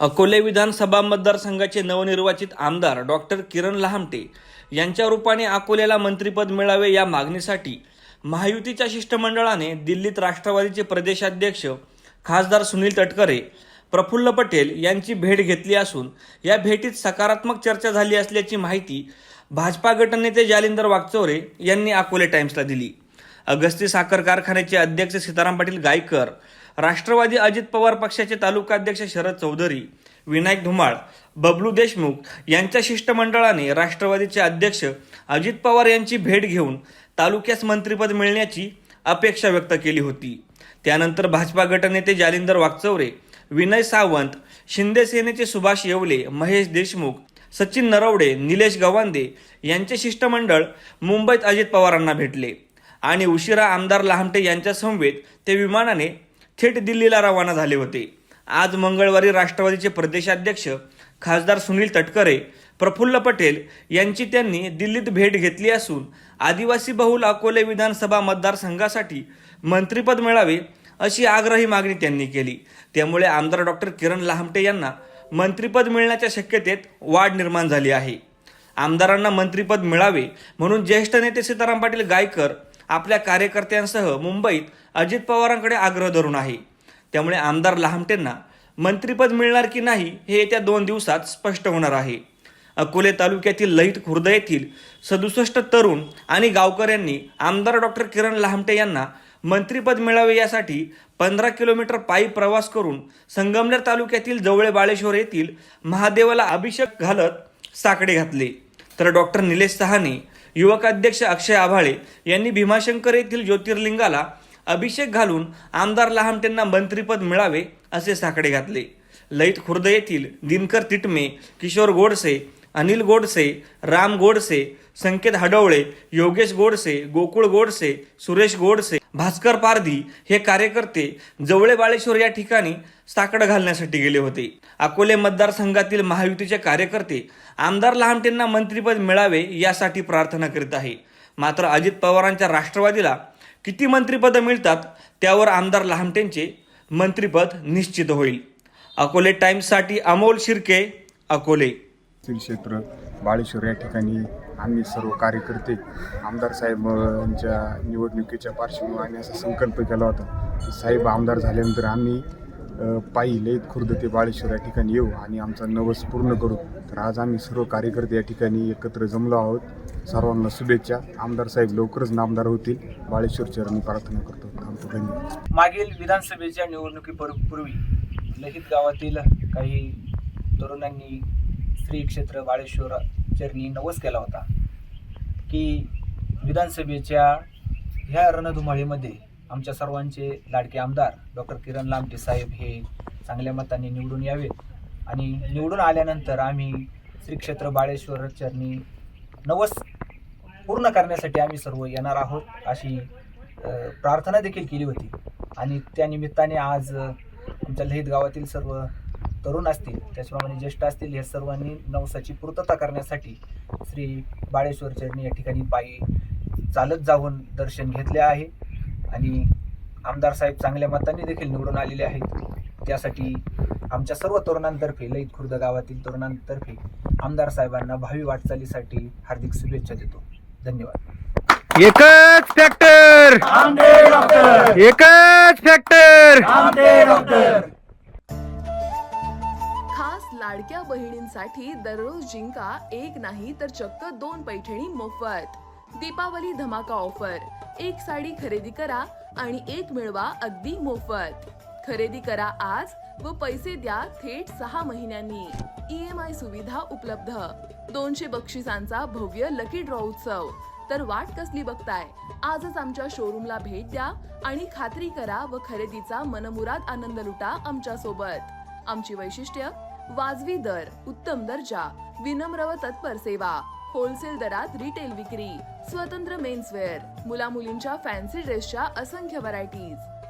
अकोले विधानसभा मतदारसंघाचे नवनिर्वाचित आमदार डॉक्टर किरण लहामटे यांच्या रूपाने अकोल्याला मंत्रिपद मिळावे या मागणीसाठी महायुतीच्या शिष्टमंडळाने दिल्लीत राष्ट्रवादीचे प्रदेशाध्यक्ष खासदार सुनील तटकरे प्रफुल्ल पटेल यांची भेट घेतली असून या भेटीत सकारात्मक चर्चा झाली असल्याची माहिती भाजपा गटनेते जालिंदर वागचौरे यांनी अकोले टाइम्सला दिली. अगस्ती साखर कारखान्याचे अध्यक्ष सीताराम पाटील गायकर राष्ट्रवादी अजित पवार पक्षाचे तालुकाध्यक्ष शरद चौधरी विनायक धुमाळ बबलू देशमुख यांच्या शिष्टमंडळाने राष्ट्रवादीचे अध्यक्ष अजित पवार यांची भेट घेऊन तालुक्यास मंत्रिपद मिळण्याची अपेक्षा व्यक्त केली होती. त्यानंतर भाजपा गटनेते जालिंदर वागचौरे विनय सावंत शिंदे सेनेचे सुभाष येवले महेश देशमुख सचिन नरवडे निलेश गवांदे यांचे शिष्टमंडळ मुंबईत अजित पवारांना भेटले आणि उशिरा आमदार लहामटे यांच्या समवेत ते विमानाने थेट दिल्लीला रवाना झाले होते. आज मंगळवारी राष्ट्रवादीचे प्रदेशाध्यक्ष खासदार सुनील तटकरे प्रफुल्ल पटेल यांची त्यांनी दिल्लीत भेट घेतली असून आदिवासी बहुल अकोले विधानसभा मतदारसंघासाठी मंत्रिपद मिळावे अशी आग्रही मागणी त्यांनी केली. त्यामुळे आमदार डॉक्टर किरण लहामटे यांना मंत्रिपद मिळण्याच्या शक्यतेत वाढ निर्माण झाली आहे. आमदारांना मंत्रिपद मिळावे म्हणून ज्येष्ठ नेते सीताराम पाटील गायकर आपल्या कार्यकर्त्यांसह मुंबईत अजित पवारांकडे आग्रह धरून आहे. त्यामुळे आमदार लहामटेंना मंत्रीपद मिळणार की नाही हे येत्या दोन दिवसात स्पष्ट होणार आहे. अकोले तालुक्यातील लहित खुर्द येथील सदुसष्ट तरुण आणि गावकऱ्यांनी आमदार डॉक्टर किरण लहामटे यांना मंत्रीपद मिळावे यासाठी पंधरा किलोमीटर पायी प्रवास करून संगमनेर तालुक्यातील जवळे बाळेश्वर येथील महादेवाला अभिषेक घालत साकडे घातले. तर डॉक्टर निलेश सहाने युवक अध्यक्ष अक्षय आभाळे यांनी भीमाशंकर येथील ज्योतिर्लिंगाला अभिषेक घालून आमदार लहामटेंना मंत्रीपद मिळावे असे साकडे घातले. लईत खुर्द येथील दिनकर तिटमे किशोर गोडसे अनिल गोडसे राम गोडसे संकेत हडवळे योगेश गोडसे गोकुळ गोडसे सुरेश गोडसे भास्कर पारधी हे कार्यकर्ते जवळे बाळेश्वर या ठिकाणी साकडं घालण्यासाठी गेले होते. अकोले मतदारसंघातील महायुतीचे कार्यकर्ते आमदार लहामटेंना मंत्रिपद मिळावे यासाठी प्रार्थना करीत आहे. मात्र अजित पवारांच्या राष्ट्रवादीला किती मंत्रिपदं मिळतात त्यावर आमदार लहामटेंचे मंत्रिपद निश्चित होईल. अकोले टाइम्ससाठी अमोल शिर्के अकोले. क्षेत्र बाळेश्वर या ठिकाणी आम्ही सर्व कार्यकर्ते आमदार साहेबांच्या निवडणुकीच्या पार्श्वभूमीने असा संकल्प केला होता की साहेब आमदार झाल्यानंतर आम्ही पायी लईत खुर्द ते बाळेश्वर या ठिकाणी येऊ आणि आमचा नवस पूर्ण करू. तर आज आम्ही सर्व कार्यकर्ते या ठिकाणी एकत्र जमलो आहोत. सर्वांना शुभेच्छा. आमदार साहेब लवकरच नामदार होतील. बाळेश्वर चरणी प्रार्थना करतो. थांबतो. धन्यवाद. मागील विधानसभेच्या निवडणुकीपूर्वी लहित गावातील काही तरुणांनी श्री क्षेत्र बाळेश्वर चरणी नवस केला होता की विधानसभेच्या ह्या रणधुमाळीमध्ये आमच्या सर्वांचे लाडके आमदार डॉक्टर किरण लामटे साहेब हे चांगल्या मताने निवडून यावेत. आणि निवडून आल्यानंतर आम्ही श्री क्षेत्र बाळेश्वर चरणी नवस पूर्ण करण्यासाठी आम्ही सर्व येणार आहोत अशी प्रार्थना देखील केली होती. आणि त्या निमित्ताने आज आमच्या लहित गावातील सर्व तरुण असतील त्याचप्रमाणे ज्येष्ठ असतील या सर्वांनी नवसाची पूर्तता करण्यासाठी श्री बाळेश्वर चरणी या ठिकाणी पायी चालत जाऊन दर्शन घेतले आहे. आणि आमदार साहेब चांगल्या मतांनी देखील निवडून आलेले आहेत. त्यासाठी आमच्या सर्व तरुणांतर्फे लईत खुर्द गावातील तरुणांतर्फे आमदार साहेबांना भावी वाटचालीसाठी हार्दिक शुभेच्छा देतो. धन्यवाद. एकच फॅक्टर एकच फॅक्टर खास लाडक्या बहिणींसाठी दररोज जिंका एक नाही तर चक्क दोन पैठणी मोफत. दीपावली धमाका ऑफर. एक साडी खरेदी करा आणि एक मिळवा अगदी मोफत. खरेदी करा आज व पैसे द्या थेट सहा महिन्यांनी. ई एम आय सुविधा उपलब्ध. दोनशे बक्षिसांचा भव्य लकी ड्रॉ उत्सव. तर वाट कसली बघताय? आजच आमच्या शोरूमला भेट द्या आणि खात्री करा व खरेदीचा मनमुराद आनंद लुटा आमच्यासोबत आमची वैशिष्ट्य वाजवी दर उत्तम दर्जा विनम्र व तत्पर सेवा होलसेल दरात रिटेल विक्री स्वतंत्र मेन्सवेअर मुला मुलींच्या फॅन्सी ड्रेसच्या असंख्य व्हरायटीज